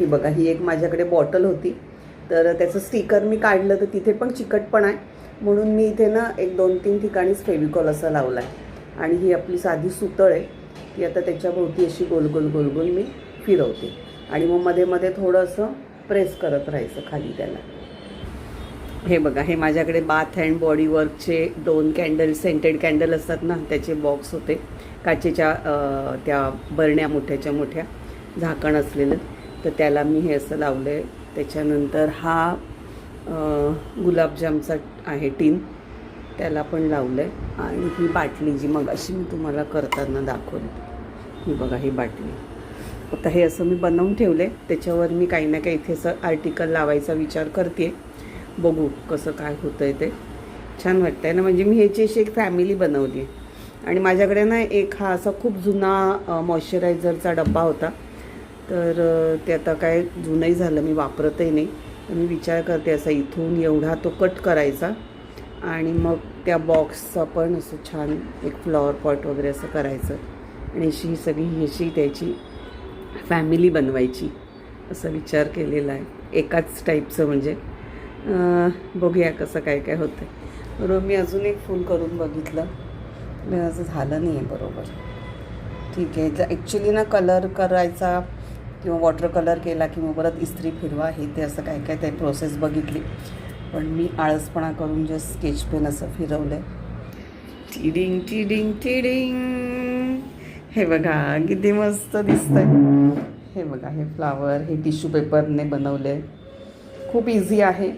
ही बघा ही एक माझ्याकडे बॉटल होती. तर त्याचं स्टिकर मी काढलं तर तिथे पण चिकटपण आहे. म्हणून मी इथे ना एक दोन तीन ठिकाणीच फेविकॉल असा लावला आहे आणि ही आपली साधी सुतळ आहे. ती आता त्याच्याभोवती अशी गोल गोल गोल गोल मी फिरवते. आणि मग मध्ये मध्ये थोडंसं प्रेस करत राहायचं खाली त्याला. हे बघा हे माझ्याकडे बाथ अँड बॉडी वर्कचे दोन कॅन्डल सेंटेड कॅन्डल असतात ना त्याचे बॉक्स होते. काचेच्या त्या बरण्या मोठ्याच्या मोठ्या झाकण असलेलं. तर त्याला मी हे असं लावलं आहे त्याच्यानंतर हा गुलाबजामचा आहे टीन त्याला पण लावलं आहे आणि ही बाटली जी मग अशी मी तुम्हाला करताना दाखवली. ही बघा ही बाटली. आता हे असं मी बनवून ठेवलं आहे त्याच्यावर मी काही ना काही इथे असं आर्टिकल लावायचा विचार करते बघू कसं काय होतं आहे ते. छान वाटतं आहे ना? म्हणजे मी ह्याची अशी एक फॅमिली बनवली आहे आणि माझ्याकडे ना एक हा असा खूप जुना मॉइश्चरायझरचा डब्बा होता. तर ते आता काय जुनंही झालं मी वापरतही नाही. तर मी विचार करते असा इथून एवढा तो कट करायचा. आणि मग त्या बॉक्सचं पण असं छान एक फ्लॉवर पॉट वगैरे असं करायचं. आणि अशी ही सगळी अशी त्याची फॅमिली बनवायची असा विचार केलेला आहे. एकाच टाईपचं म्हणजे. बघूया कसं काय काय होतं बरोबर मी अजून एक फूल करून बघितलं. असं झालं नाही आहे बरोबर. ठीक आहे ॲक्च्युली ना कलर करायचा किंवा वॉटर कलर केला किंवा परत इस्त्री फिरवा हे ते असं काय काय ते प्रोसेस बघितली. पण मी आळसपणा करून जे स्केच पेन असं फिरवलं आहे टिडिंग टिडिंग टिडिंग हे बघा किती मस्त दिसतंय. हे बघा हे फ्लावर हे टिश्यू पेपरने बनवलं आहे खूप इझी आहे.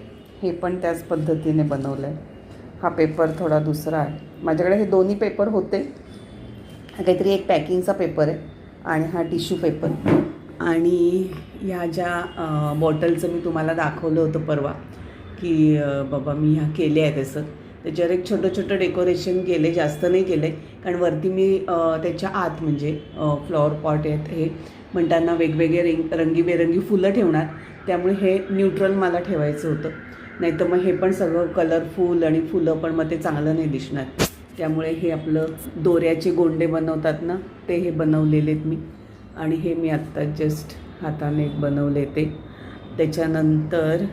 हे पण त्याच पद्धतीने बनवलं आहे हा पेपर थोडा दुसरा आहे. माझ्याकडे हे दोन्ही पेपर होते. हा काहीतरी एक पॅकिंगचा पेपर आहे आणि हा टिश्यू पेपर आणि ह्या ज्या बॉटलचं मी तुम्हाला दाखवलं होतं परवा की बाबा मी ह्या केले आहेत असं. त्याच्यावर एक छोटं छोटं डेकोरेशन केले जास्त नाही केलं आहे कारण वरती मी त्याच्या आत म्हणजे फ्लॉवर पॉट आहेत हे म्हणताना वेगवेगळे रिंग रंगीबेरंगी फुलं ठेवणार. त्यामुळे हे न्यूट्रल मला ठेवायचं होतं. नाही तर मग हे पण सगळं कलरफुल आणि फुलं पण मग ते चांगलं नाही दिसणार. त्यामुळे हे आपलं दोऱ्याचे गोंडे बनवतात ना ते हे बनवलेले आहेत मी. आणि हे मी आत्ता जस्ट हाताने एक बनवले ते. त्याच्यानंतर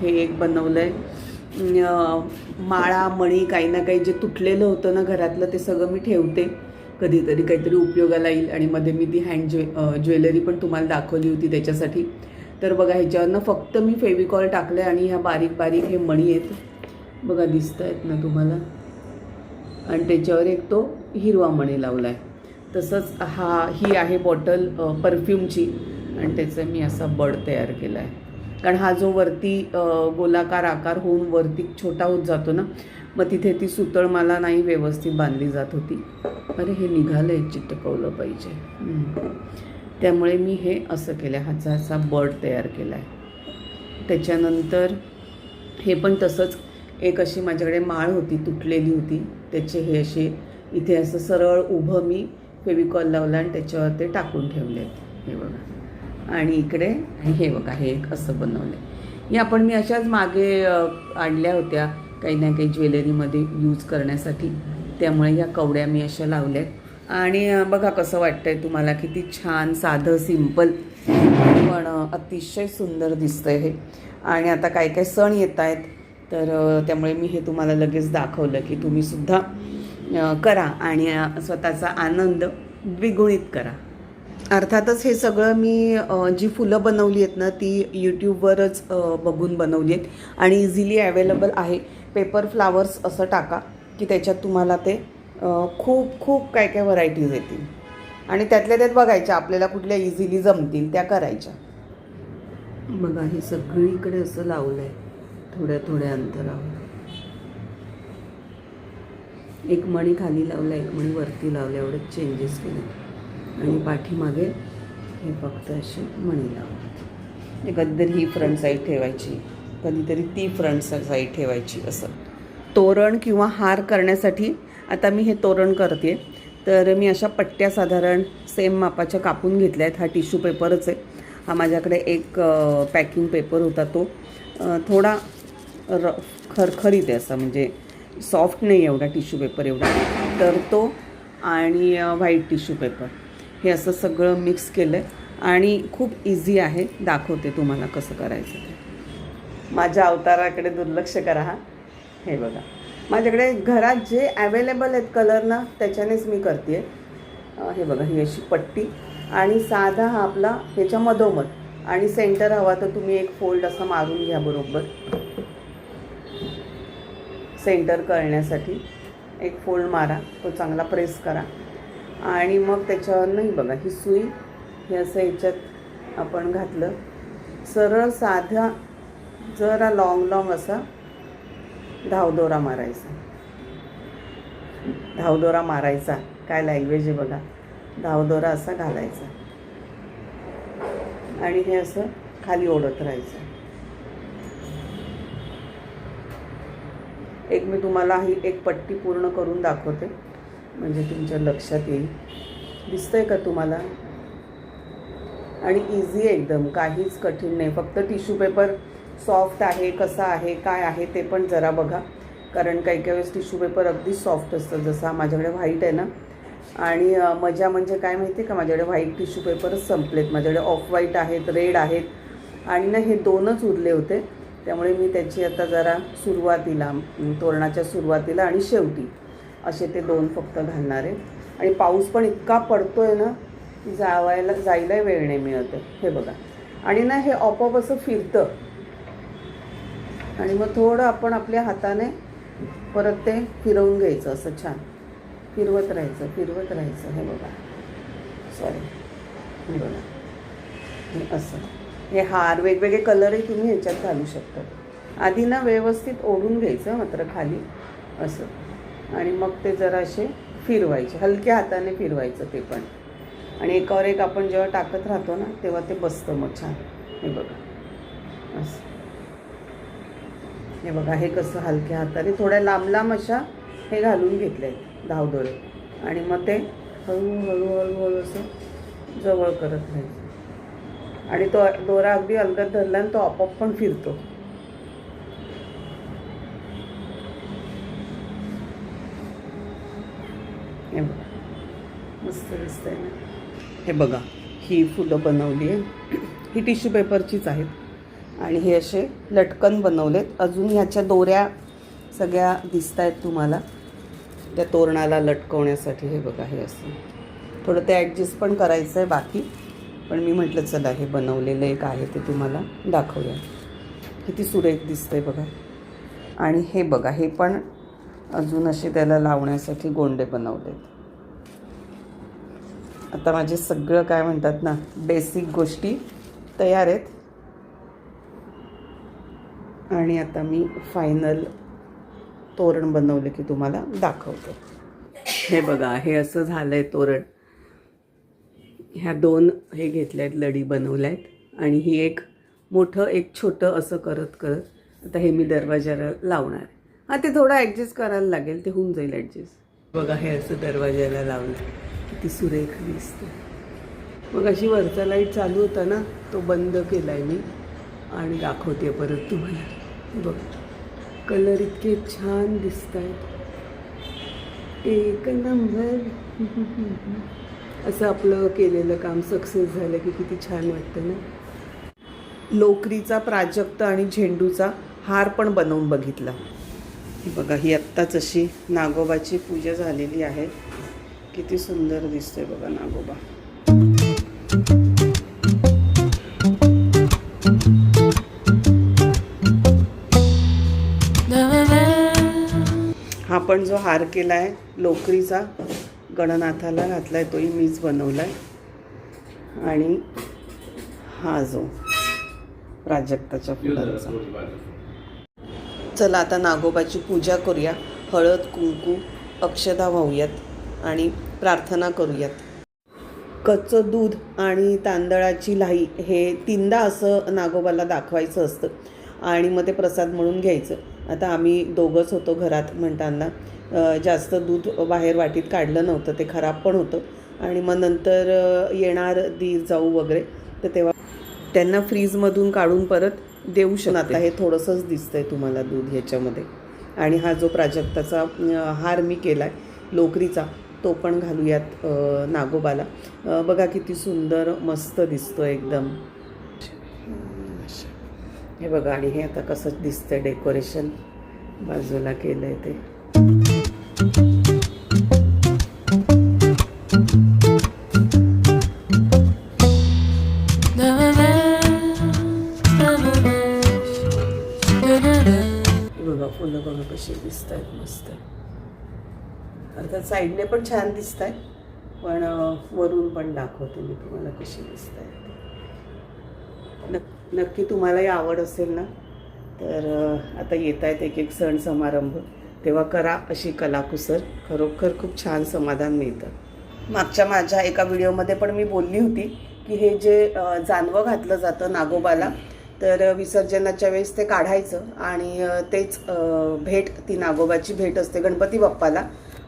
हे एक बनवलं आहे माळा मणी काही ना काही जे तुटलेलं होतं ना घरातलं ते सगळं मी ठेवते. कधीतरी काहीतरी उपयोगाला येईल आणि मध्ये मी ती हँड ज्वे ज्वेलरी पण तुम्हाला दाखवली होती त्याच्यासाठी. तर बघा ह्याच्यावरनं फक्त मी फेविकॉल टाकलं आहे आणि ह्या बारीक बारीक हे मणी आहेत. बघा दिसत आहेत ना तुम्हाला? आणि त्याच्यावर एक तो हिरवा मणी लावला आहे तसंच हा ही आहे बॉटल परफ्यूमची आणि त्याचं मी असा बड तयार केला आहे. कारण हा जो वरती गोलाकार आकार होऊन वरती छोटा होत जातो ना मग तिथे ती सुतळ मला नाही व्यवस्थित बांधली जात होती. अरे हे निघालं आहे चिटकवलं पाहिजे. त्यामुळे मी हे असं केलं आहे. हाचा असा बर्ड तयार केला आहे. त्याच्यानंतर हे पण तसंच एक अशी माझ्याकडे माळ होती तुटलेली होती. त्याचे हे असे इथे असं सरळ उभं मी फेविकॉल लावला आणि त्याच्यावर ते टाकून ठेवले आहेत हे बघा. आणि इकडे हे बघा हे एक असं बनवलं आहे हे आपण मी अशाच मागे आणल्या होत्या काही ना काही ज्वेलरीमध्ये यूज करण्यासाठी. त्यामुळे या कवड्या मी अशा लावल्या आहेत आणि बघा कसं वाटतंय तुम्हाला किती छान साधं सिंपल. पण अतिशय सुंदर दिसतंय हे. आणि आता काय काय सण येत आहेत तर त्यामुळे मी हे तुम्हाला लगेच दाखवलं की तुम्हीसुद्धा करा आणि स्वतःचा आनंद द्विगुणित करा. अर्थातच हे सगळं मी जी फुलं बनवली आहेत ना ती यूट्यूबवरच बघून बनवली आहेत. आणि इझिली अवेलेबल आहे. पेपर फ्लावर्स असं टाका की त्याच्यात तुम्हाला ते खूप खूप काय काय व्हरायटीज येतील. आणि त्यातल्या त्यात बघायच्या आपल्याला कुठल्या इझिली जमतील त्या करायच्या. बघा हे सगळीकडे असं लावलं आहे थोड्या थोड्या अंतरावर. एक मणी खाली लावला एक मणी वरती लावला एवढंच चेंजेस केले. आणि पाठीमागे हे फक्त असे मणी लावले. कधीतरी ही फ्रंट साईड ठेवायची. कधीतरी ती फ्रंट साईड ठेवायची असं. तोरण किंवा हार करण्यासाठी आता मी हे तोरण करते. तर मी अशा पट्ट्या साधारण सेम मापाच्या कापून घेतल्या आहेत. हा टिश्यू पेपरच आहे. हा माझ्याकडे एक पॅकिंग पेपर होता तो. थोडा र खरखरीत आहे असा. म्हणजे सॉफ्ट नाही एवढा टिश्यू पेपर एवढा. तर तो आणि व्हाईट टिश्यू पेपर. हे असं सगळं मिक्स केलं आहे आणि खूप इझी आहे. दाखवते तुम्हाला कसं करायचं ते. माझ्या अवताराकडे दुर्लक्ष करा हा. हे बघा. माझ्याकडे घरात जे अवेलेबल आहेत कलर ना त्याच्यानेच मी करते हे बघा ही अशी पट्टी. आणि साधा हा आपला ह्याच्या मधोमध. आणि सेंटर हवा तर तुम्ही एक फोल्ड असं मारून घ्या बरोबर. सेंटर करण्यासाठी एक फोल्ड मारा तो चांगला प्रेस करा. आणि मग त्याच्यावर नाही बघा ही सुई हे असं ह्याच्यात आपण घातलं. सरळ साध्या जरा लॉंग लॉंग असा धावदोरा मारायचा. धावदोरा मारायचा. काय लँग्वेज आहे बघा. धावदोरा असा घालायचा. आणि हे असं खाली ओढत राहायचं. एक मी तुम्हाला ही एक पट्टी पूर्ण करून दाखवते. म्हणजे तुमच्या लक्षात येईल. दिसतं आहे का तुम्हाला? आणि इझी एकदम. काहीच कठीण नाही. फक्त टिश्यू पेपर सॉफ्ट आहे कसा आहे काय आहे ते पण जरा बघा. कारण काही काही वेळेस टिश्यू पेपर अगदी सॉफ्ट असतं. जसा माझ्याकडे व्हाईट आहे ना. आणि मजा म्हणजे काय माहिती आहे का? माझ्याकडे व्हाईट टिश्यू पेपरच संपलेत. माझ्याकडे ऑफ व्हाईट आहेत रेड आहेत. आणि ना हे दोनच उरले होते. त्यामुळे मी त्याची आता जरा सुरुवातीला तोरणाच्या सुरुवातीला आणि शेवटी असे ते दोन फक्त घालणार आहे. आणि पाऊस पण इतका पडतो आहे ना की जावायला जायला वेळ नाही मिळत आहे हे बघा. आणि ना हे आपोआप असं फिरतं. आणि मग थोडं आपण आपल्या हाताने परत ते फिरवून घ्यायचं असं छान. फिरवत राहायचं फिरवत राहायचं. हे बघा. सॉरी हे बघा. हे असं. हे हार वेगवेगळे कलरही तुम्ही ह्याच्यात घालू शकता. आधी ना व्यवस्थित ओढून घ्यायचं मात्र खाली असं. आणि मग ते जरा असे फिरवायचे हलक्या हाताने फिरवायचं ते पण. आणि एकावर एक आपण जेव्हा टाकत राहतो ना तेव्हा ते बसतं मग छान. हे बघा. असं. हे बघा हे कसं हलक्या हाताने थोड्या लांब लांब अशा हे घालून घेतले आहेत धावदोरे आणि मग ते हळूहळू हळूहळू असं जवळ करत राहायचं. आणि तो दोरा अगदी अलगद धरला आणि तो आपोआप पण फिरतो. हे बघा. मस्त आहे ना. हे बघा ही फुलं बनवली आहे. ही टिश्यू पेपरचीच आहेत. आणि हे असे लटकन बनवलेत. अजून ह्याच्या दोऱ्या सगळ्या दिसत आहेत तुम्हाला. त्या तोरणाला लटकवण्यासाठी हे बघा हे असं. थोडं ते ॲडजस्ट पण करायचं आहे बाकी. पण मी म्हटलं चला हे बनवलेलं एक आहे ते तुम्हाला दाखवूया. किती सुरेख दिसतंय बघा. आणि हे बघा हे पण अजून असे त्याला लावण्यासाठी गोंडे बनवलेत. आता माझे सगळं काय म्हणतात ना बेसिक गोष्टी तयार आहेत. आणि आता मी फायनल तोरण बनवलं की तुम्हाला दाखवते. हे बघा हे असं झालं आहे तोरण. ह्या दोन हे घेतल्या आहेत लढी बनवल्या आहेत आणि ही एक मोठं एक छोटं असं करत करत आता हे मी दरवाजाला लावणार. हां ते थोडं ॲडजस्ट करायला लागेल ते होऊन जाईल ॲडजस्ट बघा हे असं दरवाजाला लावलं. किती सुरेख दिसतं मग अशी वरचा लाइट चालू होता ना तो बंद केला आहे मी. आणि दाखवते परत तुम्हाला. बघ कलर इतके छान दिसत आहेत एक नंबर असं आपलं केलेलं काम सक्सेस झालं की किती छान वाटतं ना? लोकरीचा प्राजक्त आणि झेंडूचा हार पण बनवून बघितला. बघा ही आत्ताच अशी नागोबाची पूजा झालेली आहे. किती सुंदर दिसते बघा नागोबा. हा पण जो हार केला आहे लोकरीचा गणनाथाला घातला आहे तोही मीच बनवला आहे आणि हा जो प्राजक्ताच्या फुलांचा. चला आता नागोबाची पूजा करूया. हळद कुंकू अक्षदा वाहूयात आणि प्रार्थना करूयात. कच्चं दूध आणि तांदळाची लाही हे तीनदा असं नागोबाला दाखवायचं असतं आणि मग ते प्रसाद म्हणून घ्यायचं. आता आम्ही दोघंच होतो घरात म्हणताना. जास्त दूध बाहेर वाटीत काढलं नव्हतं ते खराब पण होतं. आणि मग नंतर येणार दीर जाऊ वगैरे तर तेव्हा त्यांना फ्रीजमधून काढून परत देऊ शकतो. आता हे थोडंसंच दिसतंय तुम्हाला दूध ह्याच्यामध्ये. आणि हा जो प्राजक्ताचा हार मी केला आहे लोकरीचा तो पण घालूयात नागोबाला. बघा किती सुंदर मस्त दिसतो एकदम. हे बघा आणि हे आता कसं दिसतंय डेकोरेशन बाजूला केलंय ते. बघा फुलं बघा कशी दिसत आहेत मस्त. अर्थात साईडने पण छान दिसत आहेत पण वरून पण दाखवते मी तुम्हाला कशी दिसत आहेत नक् नक्की तुम्हालाही आवड असेल ना? तर आता येत आहेत एक एक सण समारंभ. तेव्हा करा अशी कलाकुसर. खरोखर खूप छान समाधान मिळतं. मागच्या माझ्या एका व्हिडिओमध्ये पण मी बोलली होती की हे जे जानवं घातलं जातं नागोबाला तर विसर्जनाच्या वेळेस ते काढायचं आणि तेच भेट ती नागोबाची भेट असते गणपती बाप्पाला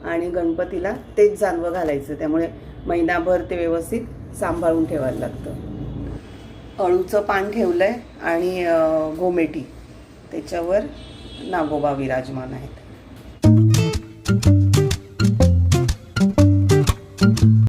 आणि गणपतीला तेच जानवं घालायचं. त्यामुळे महिनाभर ते व्यवस्थित सांभाळून ठेवायला लागतं. अळूचं पान ठेवलं आहे आणि घोमेटी त्याच्यावर नागोबा विराजमान आहेत.